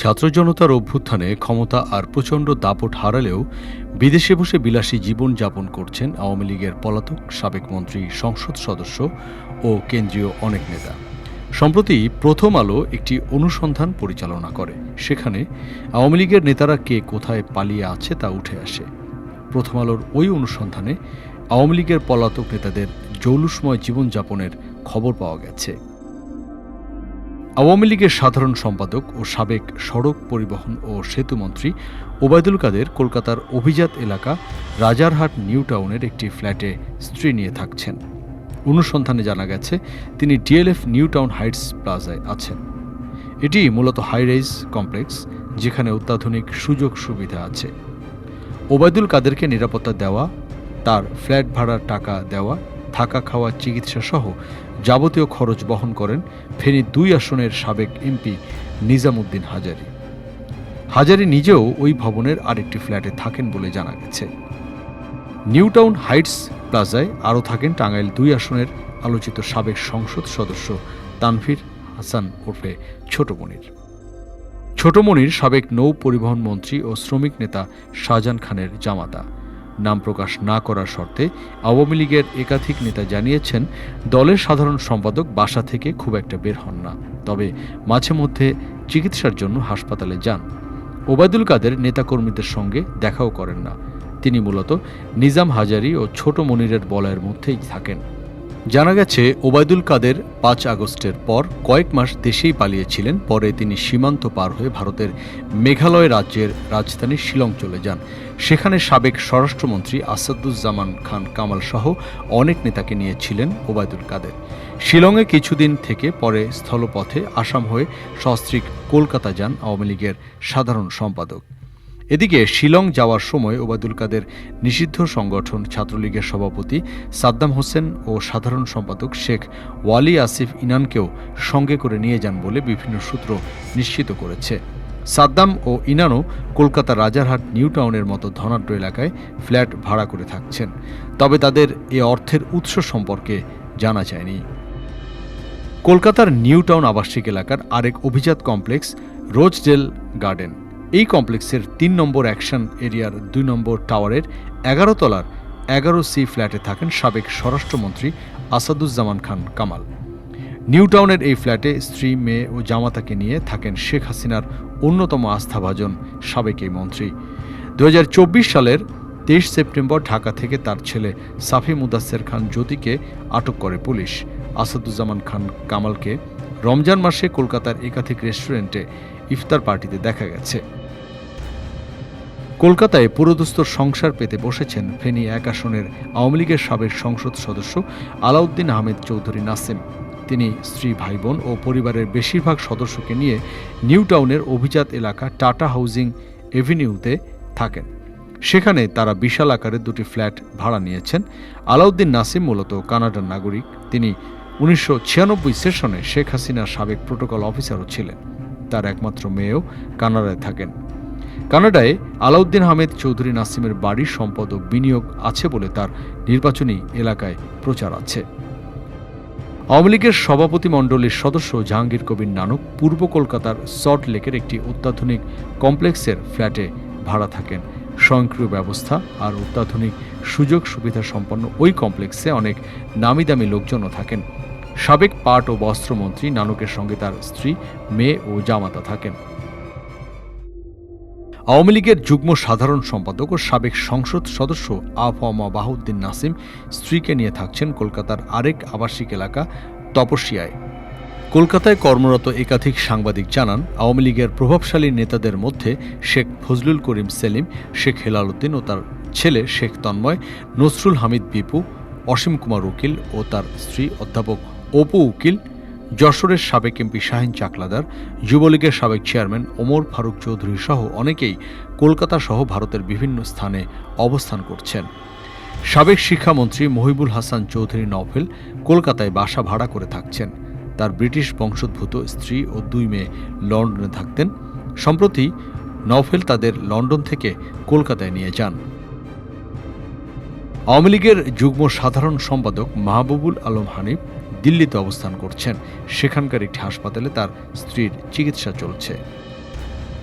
ছাত্র জনতার অভ্যুত্থানে ক্ষমতা আর প্রচণ্ড দাপট হারালেও বিদেশে বসে বিলাসী জীবন যাপন করছেন আওয়ামী লীগের পলাতক সাবেক মন্ত্রী, সংসদ সদস্য ও কেন্দ্রীয় অনেক নেতা। সম্প্রতি প্রথম আলো একটি অনুসন্ধান পরিচালনা করে। সেখানে আওয়ামী লীগের নেতারা কে কোথায় পালিয়ে আছে তা উঠে আসে। প্রথম আলোর ওই অনুসন্ধানে আওয়ামী লীগের পলাতক নেতাদের জৌলুসময় জীবনযাপনের খবর পাওয়া গেছে। আওয়ামী লীগের সাধারণ সম্পাদক ও সাবেক সড়ক পরিবহন ও সেতুমন্ত্রী ওবায়দুল কাদের কলকাতার অভিজাত এলাকা রাজারহাট নিউ টাউনের একটি ফ্ল্যাটে স্ত্রী নিয়ে থাকছেন। অনুসন্ধানে জানা গেছে, তিনি ডিএলএফ নিউ টাউন হাইটস প্লাজায় আছেন। এটি মূলত হাইরাইজ কমপ্লেক্স, যেখানে অত্যাধুনিক সুযোগ সুবিধা আছে। ওবায়দুল কাদেরকে নিরাপত্তা দেওয়া, তার ফ্ল্যাট ভাড়ার টাকা দেওয়া থাকা খাওয়া চিকিৎসা সহ যাবতীয় খরচ বহন করেন ফেনী দুই আসনের সাবেক এমপি নিজামুদ্দিন হাজারি। হাজারি নিজেও ওই ভবনের আরেকটি ফ্ল্যাটে থাকেন বলে জানা গেছে। নিউটাউন হাইটস প্লাজায় আরও থাকেন টাঙ্গাইল দুই আসনের আলোচিত সাবেক সংসদ সদস্য তানভীর হাসান ওরফে ছোট মনির ছোট মনির সাবেক নৌ পরিবহন মন্ত্রী ও শ্রমিক নেতা শাহজাহান খানের জামাতা। নাম প্রকাশ না করার শর্তে আওয়ামী লীগের একাধিক নেতা জানিয়েছেন, দলের সাধারণ সম্পাদক বাসা থেকে খুব একটা বের হন না। তবে মাঝে মধ্যে চিকিৎসার জন্য হাসপাতালে যান। ওবায়দুল কাদের নেতাকর্মীদের সঙ্গে দেখাও করেন না। তিনি মূলত নিজাম হাজারি ও ছোট মনিরের বলয়ের মধ্যেই থাকেন। জানা গেছে, ওবায়দুল কাদের পাঁচ আগস্টের পর কয়েক মাস দেশেই পালিয়েছিলেন, পরে তিনি সীমান্ত পার হয়ে ভারতের মেঘালয় রাজ্যের রাজধানী শিলং চলে যান। সেখানে সাবেক স্বরাষ্ট্রমন্ত্রী আসাদুজ্জামান খান কামাল সহ অনেক নেতাকে নিয়েছিলেন ওবায়দুল কাদের। শিলংয়ে কিছুদিন থেকে পরে স্থলপথে আসাম হয়ে সস্ত্রীক কলকাতা যান আওয়ামী লীগের সাধারণ সম্পাদক। এদিকে শিলং যাওয়ার সময় ওবায়দুল কাদের নিষিদ্ধ সংগঠন ছাত্রলীগের সভাপতি সাদ্দাম হোসেন ও সাধারণ সম্পাদক শেখ ওয়ালি আসিফ ইনানকেও সঙ্গে করে নিয়ে যান বলে বিভিন্ন সূত্র নিশ্চিত করেছে। সাদ্দাম ও ইনানও কলকাতা রাজারহাট, নিউ টাউনের মতো ধনাঢ্য এলাকায় ফ্ল্যাট ভাড়া করে থাকছেন। তবে তাদের এ অর্থের উৎস সম্পর্কে জানা যায়নি। কলকাতার নিউ টাউন আবাসিক এলাকার আরেক অভিজাত কমপ্লেক্স রোজডেল গার্ডেন। এই কমপ্লেক্সের তিন নম্বর অ্যাকশন এরিয়ার দুই নম্বর টাওয়ারের এগারো তলার এগারো সি ফ্ল্যাটে থাকেন সাবেক স্বরাষ্ট্রমন্ত্রী আসাদুজ্জামান খান কামাল। নিউ টাউনের এই ফ্ল্যাটে স্ত্রী, মেয়ে ও জামাতাকে নিয়ে থাকেন শেখ হাসিনার অন্যতম আস্থাভাজন সাবেক এই মন্ত্রী। দু হাজার চব্বিশ সালের তেইশ সেপ্টেম্বর ঢাকা থেকে তার ছেলে সাফি মুদাসের খান জ্যোতিকে আটক করে পুলিশ। আসাদুজ্জামান খান কামালকে রমজান মাসে কলকাতার একাধিক রেস্টুরেন্টে ইফতার পার্টিতে দেখা গেছে। কলকাতায় পুরোদস্তর সংসার পেতে বসেছেন ফেনী এক আসনের আওয়ামী লীগের সাবেক সংসদ সদস্য আলাউদ্দিন আহমেদ চৌধুরী নাসিম। তিনি স্ত্রী ভাই বোন ও পরিবারের বেশিরভাগ সদস্যকে নিয়ে নিউ টাউনের অভিজাত এলাকা টাটা হাউজিং এভিনিউতে থাকেন। সেখানে তারা বিশাল আকারের দুটি ফ্ল্যাট ভাড়া নিয়েছেন। আলাউদ্দিন নাসিম মূলত কানাডার নাগরিক। তিনি উনিশশো ছিয়ানব্বই সেশনে শেখ হাসিনার সাবেক প্রোটোকল অফিসারও ছিলেন। তার একমাত্র মেয়েও কানাডায় থাকেন। কানাডায় আলাউদ্দিন আহমেদ চৌধুরী নাসিমের বাড়ির সম্পদ ও বিনিয়োগ আছে বলে তার নির্বাচনী এলাকায় প্রচার আছে। আওয়ামী লীগের সভাপতি মণ্ডলীর সদস্য জাহাঙ্গীর কবির নানক পূর্ব কলকাতার সল্ট লেকের একটি অত্যাধুনিক কমপ্লেক্সের ফ্ল্যাটে ভাড়া থাকেন। স্বয়ংক্রিয় ব্যবস্থা আর অত্যাধুনিক সুযোগ সুবিধা সম্পন্ন ওই কমপ্লেক্সে অনেক নামি দামি লোকজনও থাকেন। সাবেক পাট ও বস্ত্রমন্ত্রী নানকের সঙ্গে তার স্ত্রী, মেয়ে ও জামাতা থাকেন। আওয়ামী লীগের যুগ্ম সাধারণ সম্পাদক ও সাবেক সংসদ সদস্য আফমা বাহুদ্দিন নাসিম স্ত্রীকে নিয়ে থাকছেন কলকাতার আরেক আবাসিক এলাকা তপসিয়ায় কলকাতায় কর্মরত একাধিক সাংবাদিক জানান, আওয়ামী লীগের প্রভাবশালী নেতাদের মধ্যে শেখ ফজলুল করিম সেলিম, শেখ হেলাল উদ্দিন ও তার ছেলে শেখ তন্ময়, নসরুল হামিদ বিপু, অসীম কুমার উকিল ও তার স্ত্রী অধ্যাপক অপু উকিল যশোরের সাবেক এমপি শাহিন চাকলাদার, যুবলীগের সাবেক চেয়ারম্যান ওমর ফারুক চৌধুরী সহ অনেকেই কলকাতা সহ ভারতের বিভিন্ন স্থানে অবস্থান করছেন। সাবেক শিক্ষামন্ত্রী মহিবুল হাসান চৌধুরী নভেল কলকাতায় বাসা ভাড়া করে থাকছেন। তার ব্রিটিশ বংশোদ্ভূত স্ত্রী ও দুই মেয়ে লন্ডনে থাকতেন। সম্প্রতি নভেল তাদের লন্ডন থেকে কলকাতায় নিয়ে যান। আওয়ামী লীগের যুগ্ম সাধারণ সম্পাদক মাহবুবুল আলম হানিফ দিল্লিতে অবস্থান করছেন। সেখানকার একটি হাসপাতালে তার স্ত্রীর চিকিৎসা চলছে।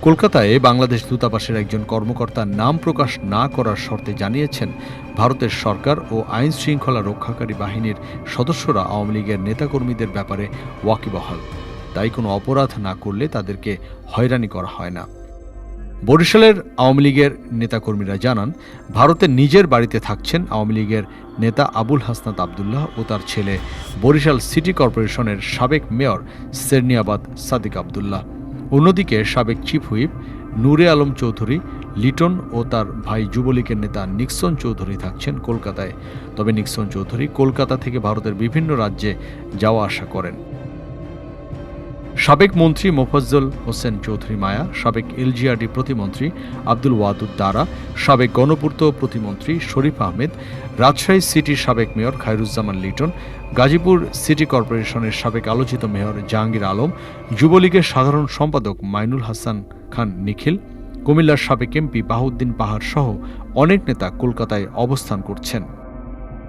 কলকাতায় বাংলাদেশ দূতাবাসের একজন কর্মকর্তা নাম প্রকাশ না করার শর্তে জানিয়েছেন, ভারতের সরকার ও আইন শৃঙ্খলা রক্ষাকারী বাহিনীর সদস্যরা আওয়ামী লীগের নেতাকর্মীদের ব্যাপারে ওয়াকিবহাল। তাই কোনো অপরাধ না করলে তাদেরকে হয়রানি করা হয় না। বরিশালের আওয়ামী লীগের নেতাকর্মীরা জানান, ভারতে নিজের বাড়িতে থাকছেন আওয়ামী লীগের নেতা আবুল হাসনাত আবদুল্লাহ ও তার ছেলে বরিশাল সিটি কর্পোরেশনের সাবেক মেয়র সেরনিয়াবাদ সাদিক আবদুল্লাহ। অন্যদিকে সাবেক চিফ হুইপ নূরে আলম চৌধুরী, লিটন ও তার ভাই যুবলীগের নেতা নিক্সন চৌধুরী থাকছেন কলকাতায়। তবে নিক্সন চৌধুরী কলকাতা থেকে ভারতের বিভিন্ন রাজ্যে যাওয়া আসা করেন। সাবেক মন্ত্রী মোফাজ্জল হোসেন চৌধুরী মায়া, সাবেক এলজিআরডি প্রতিমন্ত্রী আব্দুল ওয়াদুদ দারা, সাবেক গণপূর্ত প্রতিমন্ত্রী শরীফ আহমেদ, রাজশাহী সিটির সাবেক মেয়র খায়রুজ্জামান লিটন, গাজীপুর সিটি কর্পোরেশনের সাবেক আলোচিত মেয়র জাহাঙ্গীর আলম, যুবলীগের সাধারণ সম্পাদক মাইনুল হাসান খান নিখিল, কুমিল্লার সাবেক এমপি বাহুদ্দিন পাহাড় সহ অনেক নেতা কলকাতায় অবস্থান করছেন।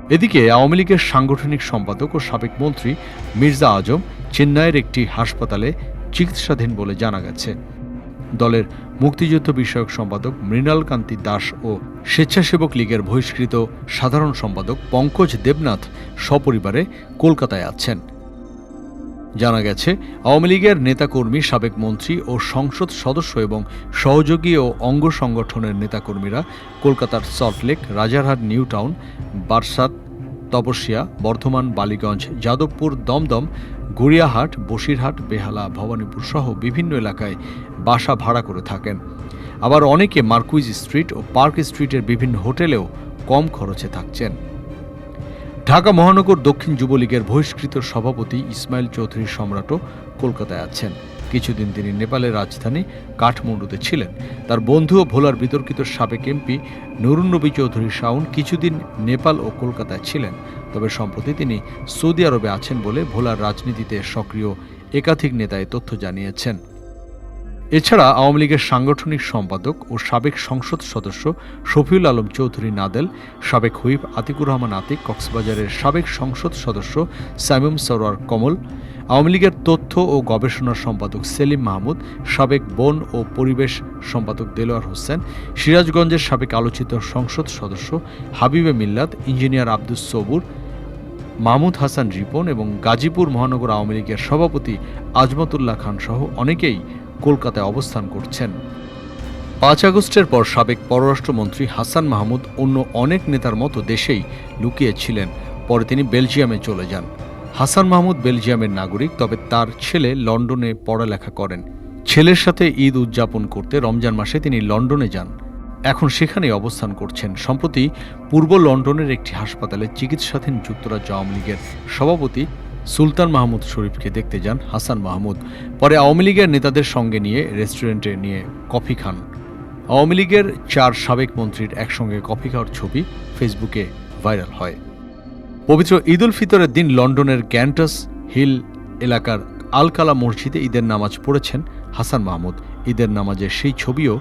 এদিকে আওয়ামী লীগের সাংগঠনিক সম্পাদক ও সাবেক মন্ত্রী মির্জা আজম চেন্নাইয়ের একটি হাসপাতালে চিকিৎসাধীন বলে জানা গেছে। দলের মুক্তিযুদ্ধ বিষয়ক সম্পাদক মৃণাল কান্তি দাস ও স্বেচ্ছাসেবক লীগের বহিষ্কৃত সাধারণ সম্পাদক পঙ্কজ দেবনাথ সপরিবারে কলকাতায় আছেন। জানা গেছে, আওয়ামী লীগের নেতাকর্মী, সাবেক মন্ত্রী ও সংসদ সদস্য এবং সহযোগী ও অঙ্গ সংগঠনের নেতাকর্মীরা কলকাতার Salt Lake Rajarhat new town Barasat, Topsia, Bardhaman, Ballygunge, Jadavpur, Dum Dum, Gariahat, Basirhat, Behala, Bhowanipore সহ বিভিন্ন এলাকায় বাসা ভাড়া করে থাকেন। আবার অনেকে মার্কুইজ স্ট্রিট ও পার্ক স্ট্রিটের বিভিন্ন হোটেলেও কম খরচে থাকছেন। ঢাকা মহানগর দক্ষিণ যুবলীগের বহিষ্কৃত সভাপতি ইসমাইল চৌধুরী সম্রাটও কলকাতায় আছেন। কিছুদিন তিনি নেপালের রাজধানী কাঠমান্ডুতে ছিলেন। তার বন্ধু ও ভোলার বিতর্কিত সাবেক এমপি নবী চৌধুরী শাওন কিছুদিন নেপাল ও কলকাতায় ছিলেন। তবে সম্প্রতি তিনি সৌদি আরবে আছেন বলে ভোলার রাজনীতিতে সক্রিয় একাধিক নেতায় তথ্য জানিয়েছেন। এছাড়া আওয়ামী লীগের সাংগঠনিক সম্পাদক ও সাবেক সংসদ সদস্য শফিউল আলম চৌধুরী নাদেল, সাবেক হুইপ আতিকুর রহমান আতিক, কক্সবাজারের সাবেক সংসদ সদস্য সাইমুম সরোয়ার কমল, আওয়ামী লীগের তথ্য ও গবেষণা সম্পাদক সেলিম মাহমুদ, সাবেক বন ও পরিবেশ সম্পাদক দেলোয়ার হোসেন, সিরাজগঞ্জের সাবেক আলোচিত সংসদ সদস্য হাবিবে মিল্লাত, ইঞ্জিনিয়ার আব্দুস সবুর, মাহমুদ হাসান রিপন এবং গাজীপুর মহানগর আওয়ামী লীগের সভাপতি আজমতুল্লাহ খান সহ অনেকেই কলকাতায় অবস্থান করছেন। পাঁচ আগস্টের পর সাবেক পররাষ্ট্রমন্ত্রী হাসান মাহমুদ অন্য অনেক নেতার মতো দেশেই লুকিয়েছিলেন। পরে তিনি বেলজিয়ামে চলে যান। হাসান মাহমুদ বেলজিয়ামের নাগরিক, তবে তার ছেলে লন্ডনে পড়ালেখা করেন। ছেলের সাথে ঈদ উদযাপন করতে রমজান মাসে তিনি লন্ডনে যান। এখন সেখানেই অবস্থান করছেন। সম্প্রতি পূর্ব লন্ডনের একটি হাসপাতালে চিকিৎসাধীন যুক্তরাজ্য আওয়ামী লীগের সভাপতি সুলতান মাহমুদ শরীফকে দেখতে যান হাসান মাহমুদ। পরে আওয়ামী লীগের নেতাদের সঙ্গে নিয়ে রেস্টুরেন্টে নিয়ে কফি খান। আওয়ামী লীগের চার সাবেক মন্ত্রীর একসঙ্গে কফি খাওয়ার ছবি ফেসবুকে ভাইরাল হয়। পবিত্র ঈদ উল ফিতরের দিন লন্ডনের গ্যান্টাস হিল এলাকার আলকালা মসজিদে ঈদের নামাজ পড়েছেন হাসান মাহমুদ। ঈদের নামাজের সেই ছবিও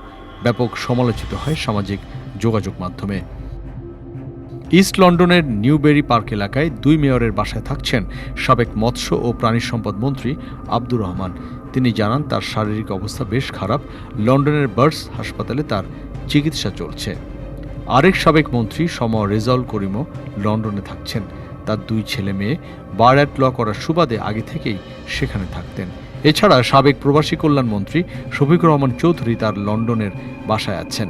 ব্যাপক সমালোচিত হয় সামাজিক যোগাযোগ মাধ্যমে। ইস্ট লন্ডনের নিউবেরি পার্ক এলাকায় দুই মেয়রের বাসায় থাকছেন সাবেক মৎস্য ও প্রাণী সম্পদ মন্ত্রী আব্দুর রহমান। তিনি জানান, তার শারীরিক অবস্থা বেশ খারাপ। লন্ডনের বার্ডস হাসপাতালে তার চিকিৎসা চলছে। আরেক সাবেক মন্ত্রী সম রেজাউল করিমও লন্ডনে থাকছেন। তার দুই ছেলে মেয়ে বার অ্যাট ল করার সুবাদে আগে থেকেই সেখানে থাকতেন। এছাড়া সাবেক প্রবাসী কল্যাণ মন্ত্রী শফিকুর রহমান চৌধুরী তার লন্ডনের বাসায় আছেন।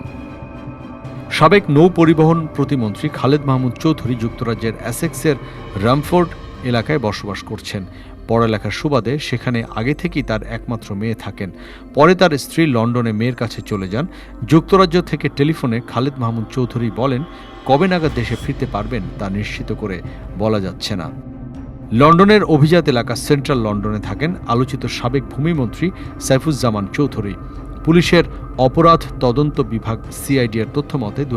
সাবেক নৌ পরিবহন প্রতিমন্ত্রী খালেদ মাহমুদ চৌধুরী যুক্তরাজ্যের অ্যাসেক্সের রামফোর্ড এলাকায় বসবাস করছেন। পড়ালেখার সুবাদে সেখানে আগে থেকেই তার একমাত্র মেয়ে থাকেন। পরে তার স্ত্রী লন্ডনে মেয়ের কাছে চলে যান। যুক্তরাজ্য থেকে টেলিফোনে খালেদ মাহমুদ চৌধুরী বলেন, কবে নাগাদ দেশে ফিরতে পারবেন তা নিশ্চিত করে বলা যাচ্ছে না। লন্ডনের অভিজাত এলাকা সেন্ট্রাল লন্ডনে থাকেন আলোচিত সাবেক ভূমিমন্ত্রী সাইফুজ্জামান চৌধুরী। পুলিশের অপরাধ তদন্ত বিভাগ সিআইডি এর তথ্য মতে দু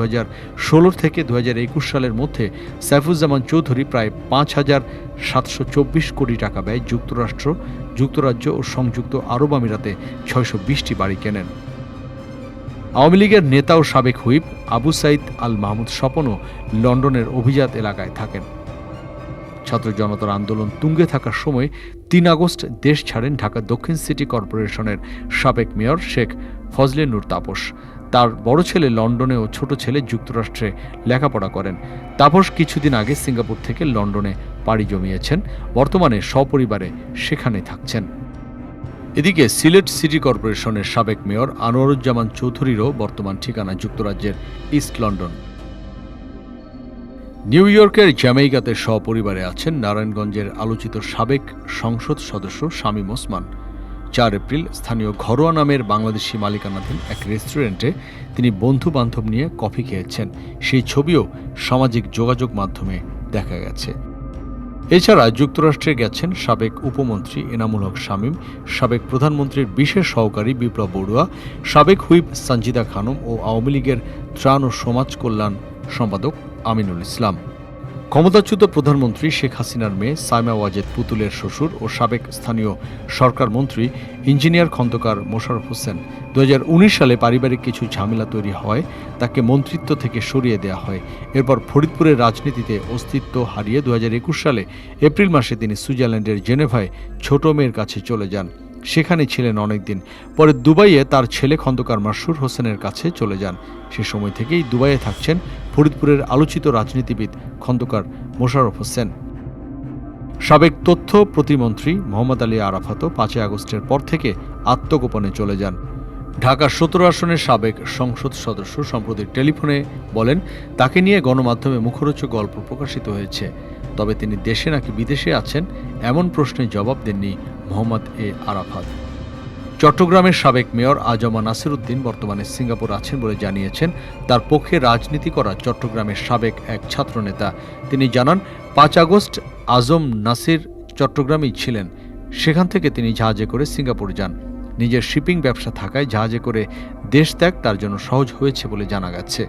থেকে দু হাজার একুশ সালের মধ্যে সাইফুজ্জামান চৌধুরী প্রায় পাঁচ হাজার সাতশো চব্বিশ কোটি টাকা ব্যয় যুক্তরাষ্ট্র, যুক্তরাজ্য ও সংযুক্ত আরব আমিরাতে ছয়শো বিশটি বাড়ি কেনেন। আওয়ামী লীগের নেতা ও সাবেক হুইপ আবু সাইদ আল মাহমুদ স্বপনও লন্ডনের অভিজাত এলাকায় থাকেন। ছাত্র জনতার আন্দোলন তুঙ্গে থাকার সময় তিন আগস্ট দেশ ছাড়েন ঢাকা দক্ষিণ সিটি কর্পোরেশনের সাবেক মেয়র শেখ ফজলে নূর তাপস। তার বড় ছেলে লন্ডনে ও ছোট ছেলে যুক্তরাষ্ট্রে লেখাপড়া করেন। তাপস কিছুদিন আগে সিঙ্গাপুর থেকে লন্ডনে পাড়ি জমিয়েছেন। বর্তমানে সপরিবারে সেখানে থাকছেন। এদিকে সিলেট সিটি কর্পোরেশনের সাবেক মেয়র আনোয়ারুজ্জামান চৌধুরীরও বর্তমান ঠিকানা যুক্তরাজ্যের ইস্ট লন্ডন। নিউ ইয়র্কের জ্যামাইকাতে সপরিবারে আছেন নারায়ণগঞ্জের আলোচিত সাবেক সংসদ সদস্য শামীম ওসমান। চার এপ্রিল স্থানীয় ঘরোয়া নামের বাংলাদেশি মালিকানাধীন এক রেস্টুরেন্টে তিনি বন্ধু বান্ধব নিয়ে কফি খেয়েছেন। সেই ছবিও সামাজিক যোগাযোগ মাধ্যমে দেখা গেছে। এছাড়া যুক্তরাষ্ট্রে গেছেন সাবেক উপমন্ত্রী এনামুল হক শামীম, সাবেক প্রধানমন্ত্রীর বিশেষ সহকারী বিপ্লব বড়ুয়া, সাবেক হুইপ সঞ্জিদা খানম ও আওয়ামী লীগের ত্রাণ ও সমাজ কল্যাণ সম্পাদক আমিনুল ইসলাম। ক্ষমতাচ্যুত প্রধানমন্ত্রী শেখ হাসিনার মেয়ে সাইমা ওয়াজেদ পুতুলের শ্বশুর ও সাবেক স্থানীয় সরকার মন্ত্রী ইঞ্জিনিয়ার খন্দকার মোশারফ হোসেন দু হাজার উনিশ সালে পারিবারিক কিছু ঝামেলা তৈরি হয়, তাকে মন্ত্রিত্ব থেকে সরিয়ে দেওয়া হয়। এরপর ফরিদপুরের রাজনীতিতে অস্তিত্ব হারিয়ে দুহাজার একুশ সালে এপ্রিল মাসে তিনি সুইজারল্যান্ডের জেনেভায় ছোট মেয়ের কাছে চলে যান। সেখানে ছিলেন অনেকদিন। পরে দুবাইয়ে তার ছেলে খন্দকার মাসুর হোসেনের কাছে চলে যান। সে সময় থেকেই দুবাইয়ে থাকছেন ফরিদপুরের আলোচিত রাজনীতিবিদ খন্দকার মোশাররফ হোসেন। সাবেক তথ্য প্রতিমন্ত্রী মোহাম্মদ আলী আরাফাতও পাঁচই আগস্টের পর থেকে আত্মগোপনে চলে যান। ঢাকা সতেরো আসনের সাবেক সংসদ সদস্য সম্প্রতি টেলিফোনে বলেন, তাকে নিয়ে গণমাধ্যমে মুখরোচক গল্প প্রকাশিত হয়েছে। তবে তিনি দেশে নাকি বিদেশে আছেন, এমন প্রশ্নের জবাব দেননি মোহাম্মদ এ আরাফাত। চট্টগ্রামের সাবেক মেয়র আজমা নাসির উদ্দিন বর্তমানে সিঙ্গাপুর আছেন বলে জানিয়েছেন, তার পক্ষে রাজনীতি করা চট্টগ্রামের সাবেক এক ছাত্রনেতা। তিনি জানান, পাঁচ আগস্ট আজম নাসির চট্টগ্রামেই ছিলেন। সেখান থেকে তিনি জাহাজে করে সিঙ্গাপুর যান। নিজের শিপিং ব্যবসা থাকায় জাহাজে করে দেশ ত্যাগ তার জন্য সহজ হয়েছে বলে জানা গেছে।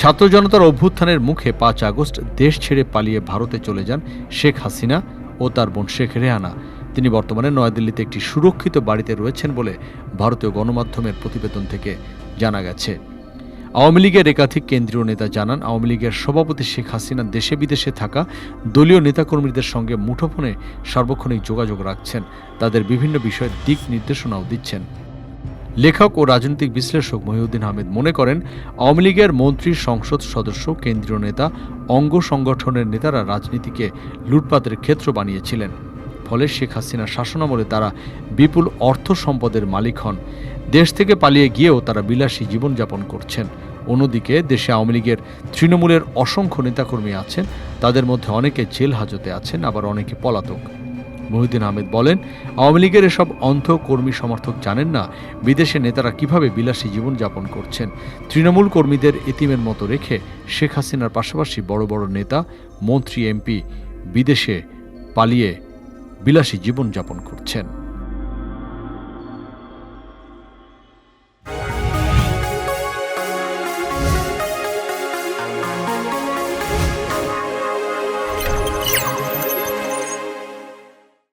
ছাত্র জনতার অভ্যুত্থানের মুখে পাঁচ আগস্ট দেশ ছেড়ে পালিয়ে ভারতে চলে যান শেখ হাসিনা। ও তার বোন শেখ রেহানা। তিনি বর্তমানে নয়াদিল্লিতে একটি সুরক্ষিত বাড়িতে রয়েছেন বলে ভারতীয় গণমাধ্যমের প্রতিবেদন থেকে জানা গেছে। আওয়ামী লীগের একাধিক কেন্দ্রীয় নেতা জানান, আওয়ামী লীগের সভাপতি শেখ হাসিনা দেশে বিদেশে থাকা দলীয় নেতাকর্মীদের সঙ্গে মুঠোফোনে সার্বক্ষণিক যোগাযোগ রাখছেন। তাদের বিভিন্ন বিষয়ে দিক নির্দেশনাও দিচ্ছেন। লেখক ও রাজনৈতিক বিশ্লেষক মহিউদ্দিন আহমেদ মনে করেন, আওয়ামী লীগের মন্ত্রী সংসদ সদস্য, কেন্দ্রীয় নেতা, অঙ্গ সংগঠনের নেতারা রাজনীতিকে লুটপাতের ক্ষেত্র বানিয়েছিলেন। ফলে শেখ হাসিনার শাসনামলে তারা বিপুল অর্থ সম্পদের মালিক হন। দেশ থেকে পালিয়ে গিয়েও তারা বিলাসী জীবনযাপন করছেন। অন্যদিকে দেশে আওয়ামী লীগের তৃণমূলের অসংখ্য নেতাকর্মী আছেন। তাদের মধ্যে অনেকে জেল হাজতে আছেন, আবার অনেকে পলাতক। মহিউদ্দিন আহমেদ বলেন, আওয়ামী লীগের এসব অন্ধ কর্মী সমর্থক জানেন না বিদেশে নেতারা কীভাবে বিলাসী জীবন যাপন করছেন। তৃণমূল কর্মীদের এতিমের মতো রেখে শেখ হাসিনার পাশাপাশি বড় বড় নেতা, মন্ত্রী, এমপি বিদেশে পালিয়ে বিলাসী জীবনযাপন করছেন।